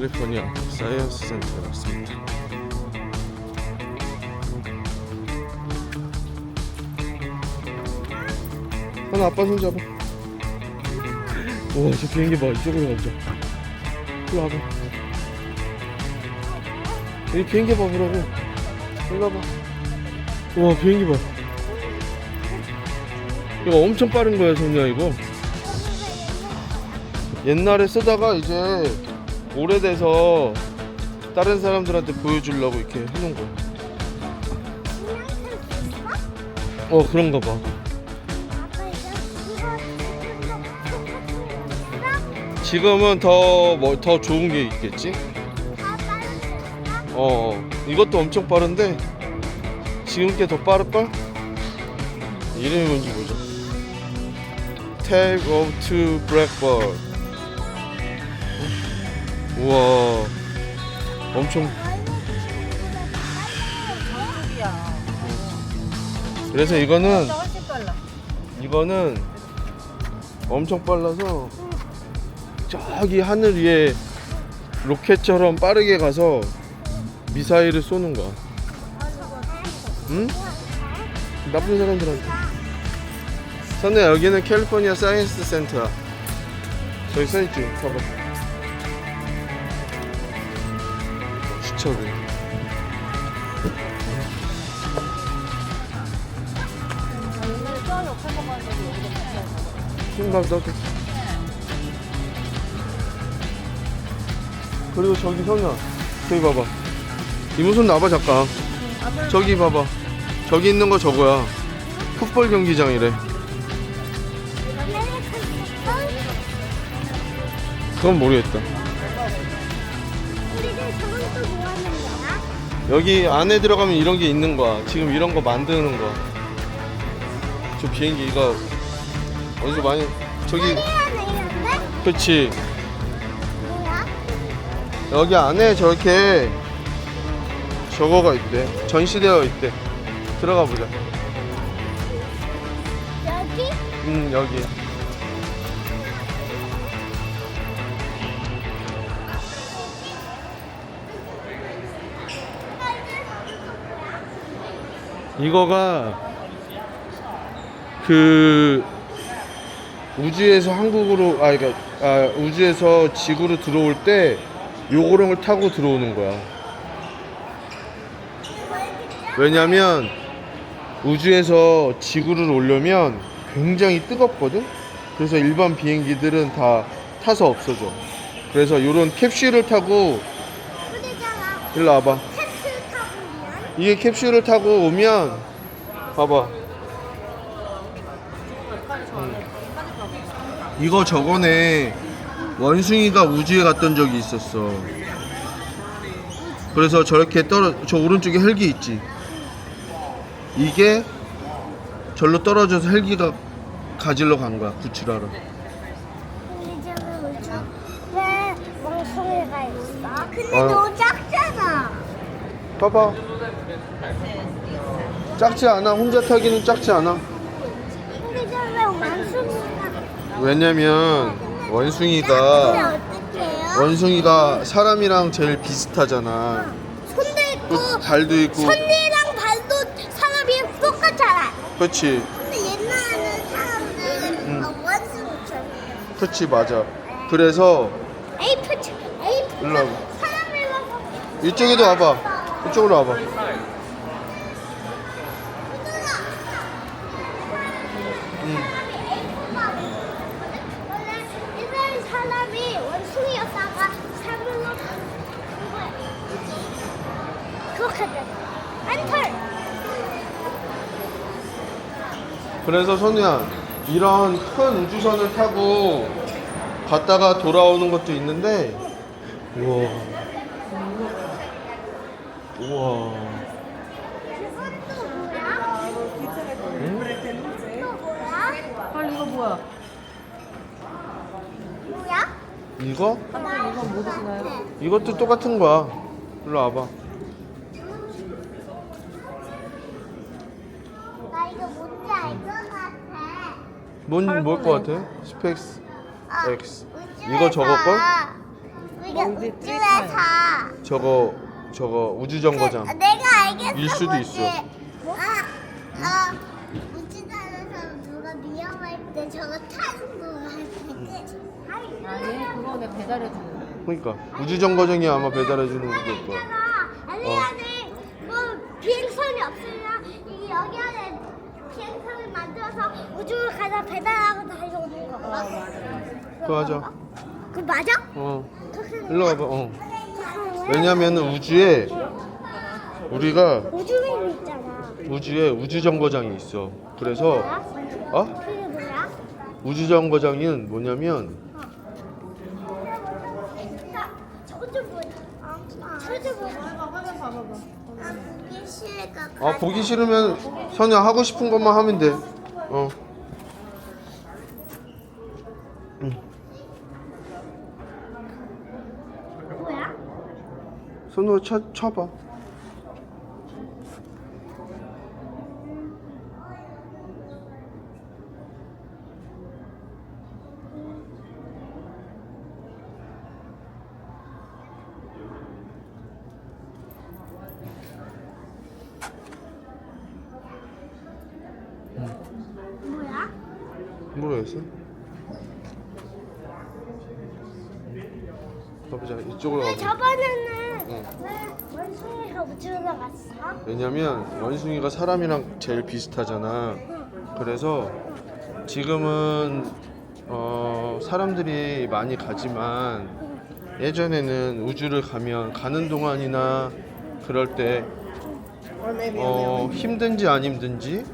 캘리포니아 사이언스 센터에 왔습니다. 하나 아빠 손 잡아. 우와 저 비행기 봐 이쪽으로 가보자. 일로 와봐. 여기 비행기 봐 보라고. 일로 와봐. 우와 비행기 봐. 이거 엄청 빠른 거야 소녀 이거. 옛날에 쓰다가 이제 오래돼서 다른 사람들한테 보여주려고 이렇게 해놓은 거야. 어 그런가 봐. 지금은 더뭐더 좋은 게 있겠지? 어 이것도 엄청 빠른데 지금 게 더 빠를걸? 이름이 뭔지 보자. Take off to Blackbird. 우와 엄청 그래서 이거는. 이거는 엄청 빨라서 저기 하늘 위에 로켓처럼 빠르게 가서 미사일을 쏘는 거야. 응? 나쁜 사람들한테. 선우야 여기는 캘리포니아 사이언스 센터야. 저기 써있지? 봐봐. 붙어. 생각 나도. 그리고 저기 선우야 저기 봐봐. 이모손 나봐 잠깐. 저기 봐봐. 저기 있는 거 저거야. 풋볼 경기장이래. 그건 모르겠다. 여기 안에 들어가면 이런 게 있는 거야. 지금 이런 거 만드는 거야. 저 비행기가 어디서 많이 저기 그렇지. 여기 안에 저렇게 저거가 있대. 전시되어 있대. 들어가 보자. 여기? 음 여기. 이거가 그 우주에서 한국으로 아 그러니까 아, 우주에서 지구로 들어올 때 요거를 타고 들어오는 거야. 왜냐면 우주에서 지구를 오려면 굉장히 뜨겁거든. 그래서 일반 비행기들은 다 타서 없어져. 그래서 요런 캡슐을 타고. 일로 와봐. 이게 캡슐을 타고 오면 봐봐. 이거 저번에 원숭이가 우주에 갔던 적이 있었어. 그래서 저렇게 떨어 저 오른쪽에 헬기 있지. 이게 절로 떨어져서 헬기가 가지러 간 거야 구출하러. 우리잖아 우주. 왜 멍청이가 있어? 근데. 너 작잖아. 봐봐. 작지 않아. 혼자 타기는 작지 않아. 근데 저왜 원숭이가? 왜냐면 원숭이가? 원숭이가 사람이랑 제일 비슷하잖아. 손도 있고 그 발도 있고. 손이랑 발도 사람이 똑같잖아. 그렇지. 근데 옛날에는 사람들 응. 어, 원숭이처럼. 그렇지 맞아. 그래서 에이프 에이프 일로 와봐. 이쪽에도 와봐. 이쪽으로 와봐. 안털. 그래서 선우야 이런 큰 우주선을 타고 갔다가 돌아오는 것도 있는데 우와 우와 그것도 뭐야? 또 뭐야? 헐 이거 뭐야? 뭐야? 이거 한번 이건 뭐 드시나요? 이것도 똑같은 거야 일로 와봐 나 이거 뭔지 알 것 같아. 뭔뭘것 같아? 스펙스 어, X 우주에서 이거 저거 걸? 우리가 여기 우주에서 저거 저거 우주 정거장. 그, 내가 알겠어 일 수도 뭔지. 있어. 아, 아 우주단에서 누가 위험할 때 저거 타는 거 같아 아니 그거 내가 배달해 주는 거. 그러니까 우주 정거장이 아마 배달해 주는 걸 거야. 안에 안에 뭐 비행선이 없으면 이 여기 안에 만들어서 우주를 가다 배달하고 거. 어 맞아. 그거 하자. 그 맞아? 어. 일로? 와봐. 어. 그렇게 하는 거야? 왜냐면 우주에 우리가 우주인 있잖아. 우주에 우주 정거장이 있어. 그래서 어? 그게 뭐야? 우주 정거장은 뭐냐면 저거. 저거 봐봐봐. 아, 보기 싫으니까. 아 보기 싫으면 선야 하고 싶은 것만 하면 돼. 어. 뭐야? 손으로 쳐 쳐봐. 뭐야? 모르겠어. 가보자. 이쪽으로 왜 가보자. 저번에는 응. 왜 원숭이가 우주로 갔어? 왜냐면 원숭이가 사람이랑 제일 비슷하잖아. 그래서 지금은 어, 사람들이 많이 가지만 예전에는 우주를 가면 가는 동안이나 그럴 때 어, 힘든지 안 힘든지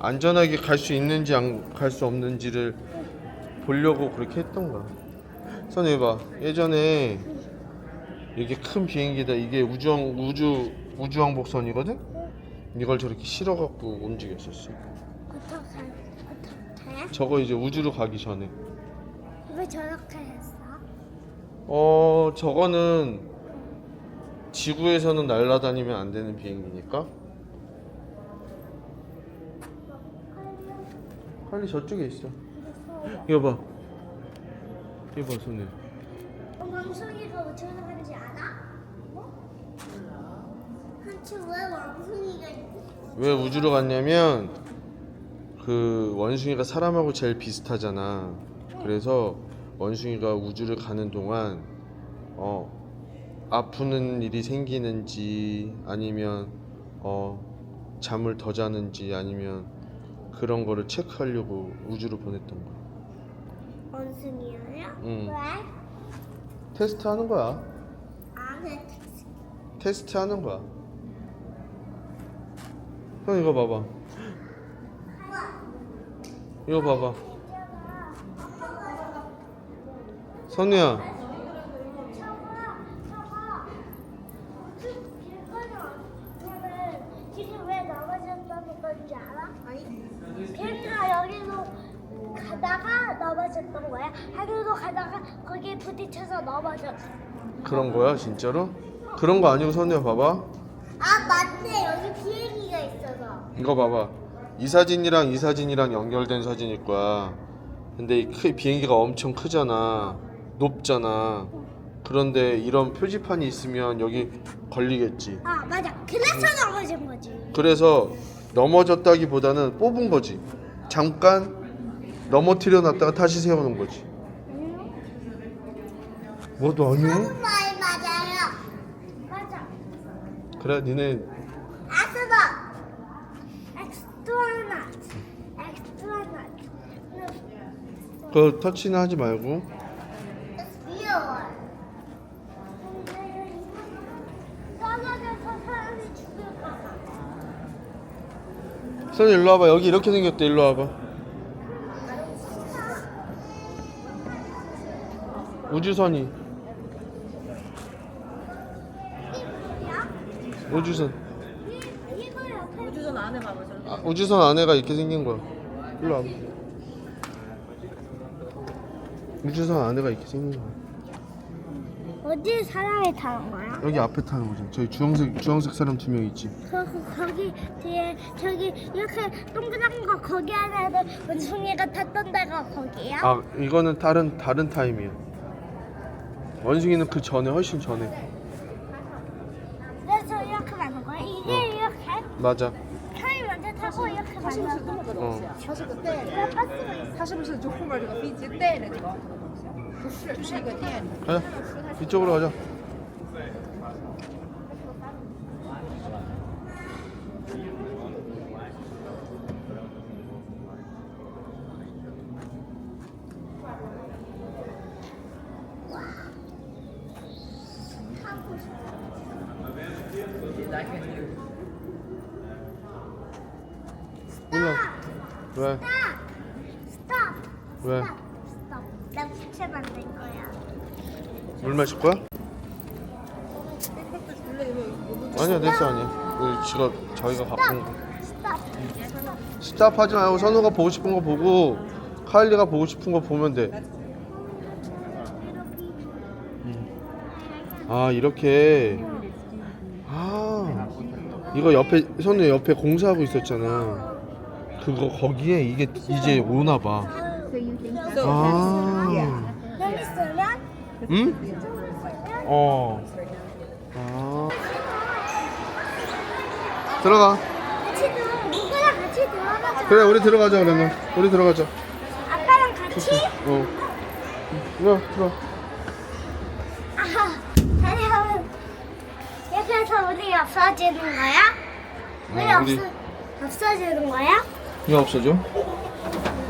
안전하게 갈 수 있는지 갈수 없는지를 보려고 그렇게 했던 거야. 선생님 봐. 예전에 이게 큰 비행기다. 이게 우주항 우주 우주왕복선이거든. 이걸 저렇게 실어 갖고 움직였었어. 어떻게 어떻게? 저거 이제 우주로 가기 전에. 왜 저렇게 했어? 어 저거는 지구에서는 날아다니면 안 되는 비행기니까. 빨리 저쪽에 있어. 이거 봐. 이거 봐 손에. 어, 왕숭이가 우주로 가는지 알아? 어? 한치 왜 왕숭이가 왜 우주로 갔냐면 그 원숭이가 사람하고 제일 비슷하잖아. 그래서 원숭이가 우주를 가는 동안 어 아프는 일이 생기는지 아니면 어 잠을 더 자는지 아니면 그런 거를 체크하려고 우주로 보냈던 거야. 원숭이야? 응. 왜? 테스트 하는 거야. 아, 택시. 테스트 하는 거야. 형 이거 봐봐. 이거 봐봐. 선우야, 지금 왜 넘어졌다는 건지 알아? 걔가 여기로 가다가 넘어졌던 거야. 하늘로 가다가 거기에 부딪혀서 넘 어졌어. 그런 거야 진짜로? 그런 거 아니고 선우야 봐봐. 아 맞네 여기 비행기가 있어서. 이거 봐봐. 이 사진이랑 이 사진이랑 연결된 사진일 거야. 근데 이 크, 비행기가 엄청 크잖아. 높잖아. 그런데 이런 표지판이 있으면 여기 걸리겠지. 아 맞아. 그래서 넘어진 거지. 그래서 넘어졌다기보다는 뽑은 거지. 잠깐 넘어뜨려 놨다가 다시 세워놓은 거지. 뭐도 아니야? 말 맞아요. 맞아. 그래 니네 아스바. 그 터치는 하지 말고 귀여워. 근데 떨어져서 사람이 죽을까 봐. 선우 일로 와봐 여기 이렇게 생겼대 일로 와봐 우주선이 우주선 우주선 안에 봐봐. 저. 아, 우주선 안에가 이렇게 생긴 거야 일로 와봐 우주선 안에가 이렇게 생긴 거야 어디 사람이 타는 거야? 여기 앞에 타는 거잖아 저기 주황색 주황색 사람 두 명 있지 그 거기 뒤에 저기 이렇게 동그란 거 거기 안에 원숭이가 탔던 데가 거기야? 아 이거는 다른 다른 타임이야 원숭이는 그 전에 훨씬 전에. 그래서 이렇게 만든 거야? 이게 이렇게? 맞아. 타이 먼저 타고 이렇게 만든 거야? 哦，它是个带的， 왜 버스가 它是不是就后面这个飞机带着这个？不是，这是一个电的。 가자. 이쪽으로 가자. 나 부채 만들 거야. 물 마실 거야? 아니야 됐어 아니야. 우리 지갑 저희가 온 거. 스톱! 스탑 하지 말고 선우가 보고 싶은 거 보고 카일리가 보고 싶은 거 보면 돼. 아 이렇게 아 이거 옆에 선우 옆에 공사하고 있었잖아. 그거 거기에 이게 이제 오나 봐. 아 여기 쓰면? 응? 여기 쓰면? 어. 아 들어가. 같이 들어, 누구랑 같이 들어가자. 그래 우리 들어가자 그러면 우리 들어가자. 아빠랑 같이? 어. 들어 들어. 아하, 다녀오면 이렇게 해서 우리 없어지는 거야? 우리 어, 우리- 없어, 없어지는 거야? 이거 없어져?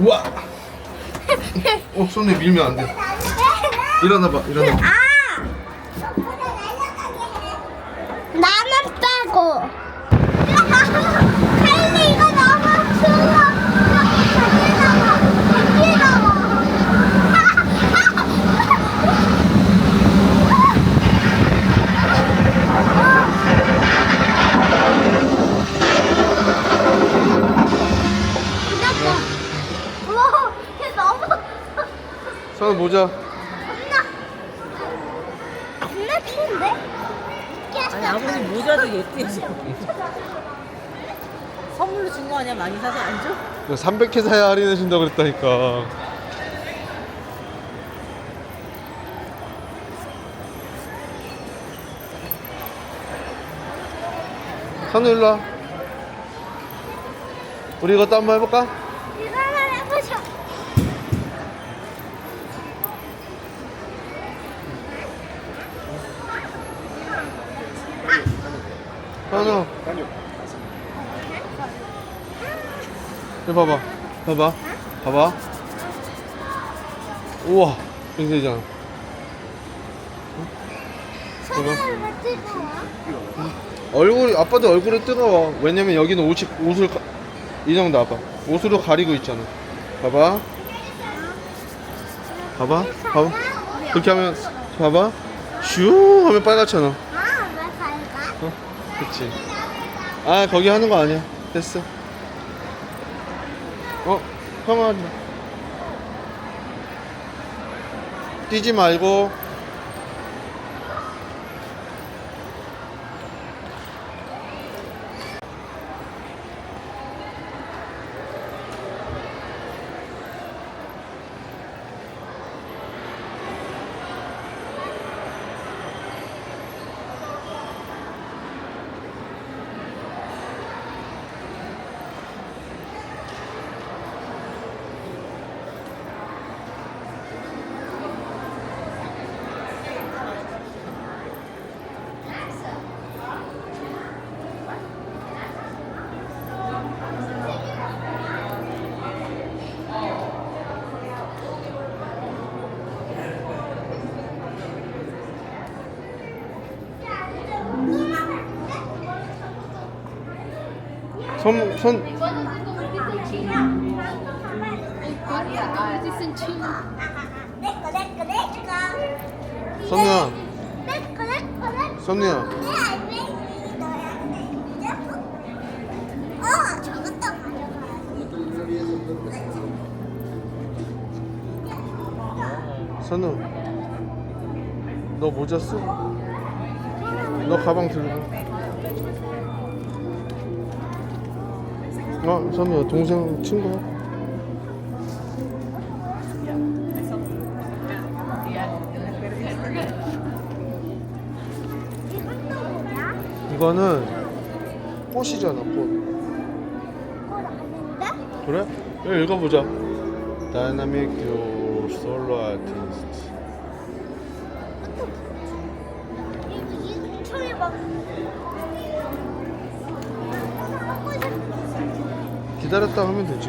우와. 어 손에 밀면 안 돼. 일어나봐 일어나. 아! 선우 모자. 겁나 추운데? 아니 아버님 모자도 예쁘지. 선물로 준 거 아니야? 많이 사서 안 줘? 이거 300회 사야 할인해 준다 그랬다니까. 선우 일로 와. 우리 이것도 한번 해볼까? 이거만 해보자. 선우. 이거 봐봐. 봐봐. 봐봐. 우와. 이렇게 되잖아. 손을 왜 뜨거워? 얼굴이 아빠도 얼굴이 뜨거워. 왜냐면 여기는 옷이 옷을 가, 이 정도 봐봐. 옷으로 가리고 있잖아. 봐봐. 봐봐. 봐봐. 그렇게 하면 봐봐. 슈 하면 빨갛잖아. 아, 왜? 어? 그치. 아 거기 하는 거 아니야. 됐어. 어? 형아. 뛰지 말고. 손, 손, 저것도 가져가야지. 선우, 너 모자 쓰? 너 가방 들고. 아, 선우야 동생 친구야? 이거는 꽃이잖아 꽃 그래? 이거 읽어보자 다이나믹 듀오 솔로 아티스트 이거 처음에 막 기다렸다 하면 되지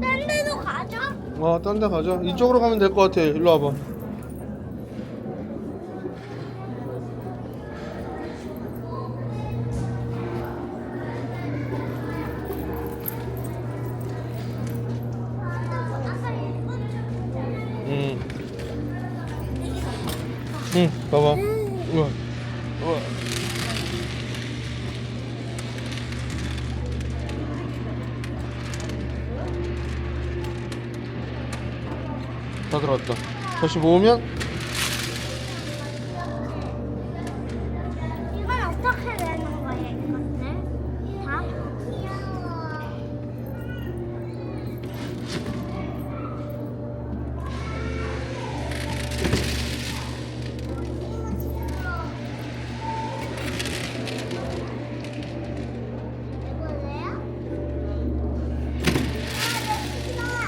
딴 데도 가자. 어, 딴 데 가자. 이쪽으로 가면 될 것 같아. 일로 와봐. 응. 응, 봐봐. 다. 다시 모으면 이건 어떻게 되는 거야, 이것들?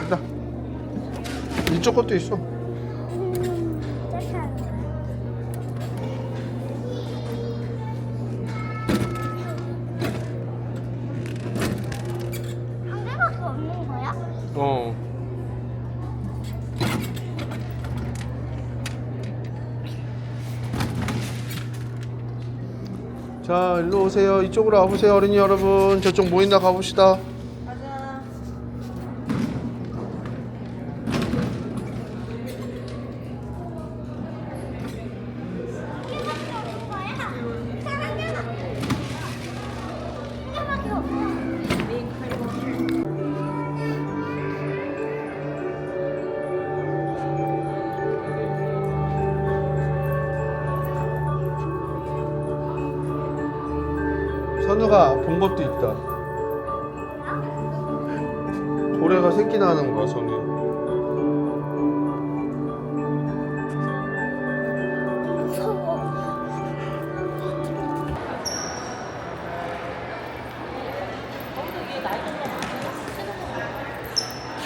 다? 이쪽 것도 있어. 오세요. 이쪽으로 와보세요, 어린이 여러분. 저쪽 모인다 가봅시다.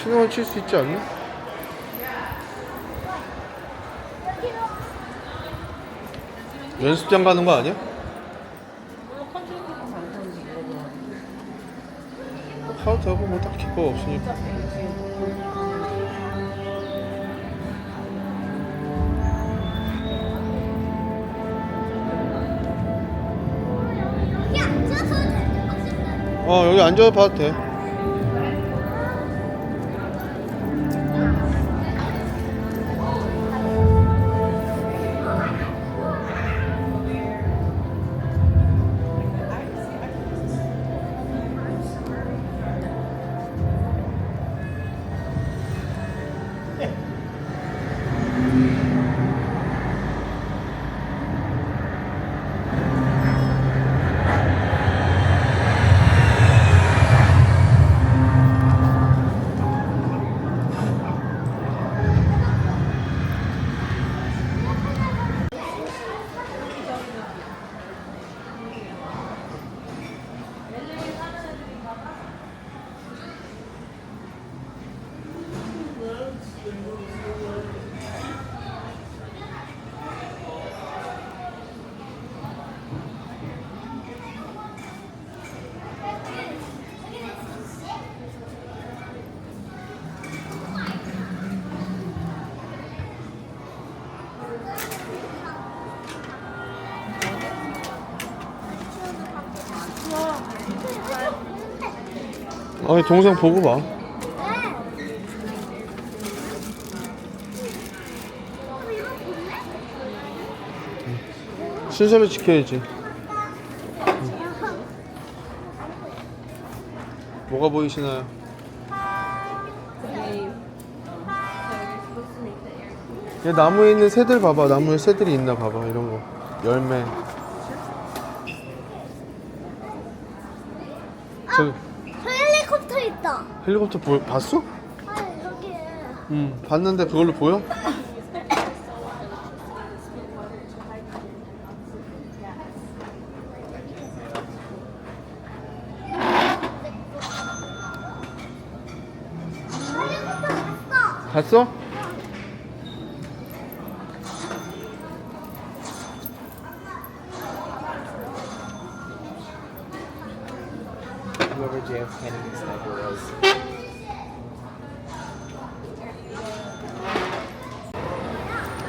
신호를 칠 수 있지 않나? 연습장 가는 거 아니야? 가도 되고 뭐 딱히 거 없으니까. 어, 여기 앉아서 봐도 돼. 아니 동생 보고 봐. 순서를 지켜야지. 뭐가 보이시나요? 얘 나무에 있는 새들 봐봐. 나무에 새들이 있나 봐봐. 이런 거. 열매. 저 있다. 헬리콥터 보, 봤어? 아, 여기에. 응. 봤는데 그걸로 보여? 헬리콥터 봤어. 봤어?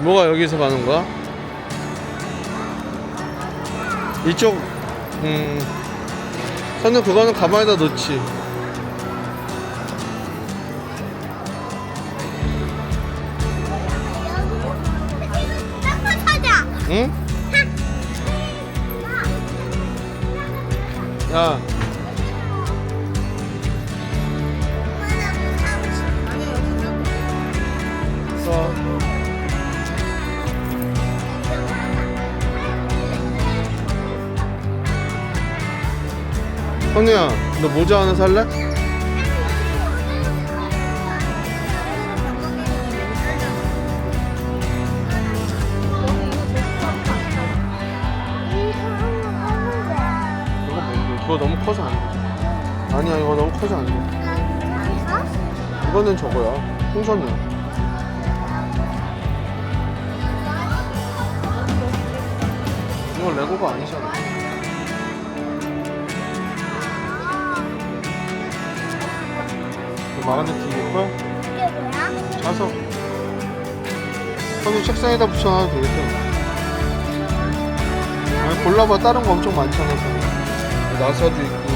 뭐가 여기서 가는 거야? 이쪽 음 선우 그거는 가방에다 넣지. 응? 야 선우야 너 모자 하나 살래? 이거 뭔데? 그거 너무 커서 안 돼. 아니야 이거 너무 커서 안 돼. 이거는 저거야. 풍선이야. 이거 레고가 아니잖아. 마그네틱 이걸 이게 뭐야? 자석. 선우 책상에다 붙여놔도 되겠다. 아니, 골라봐 다른 거 엄청 많잖아. 선우. 나사도 있고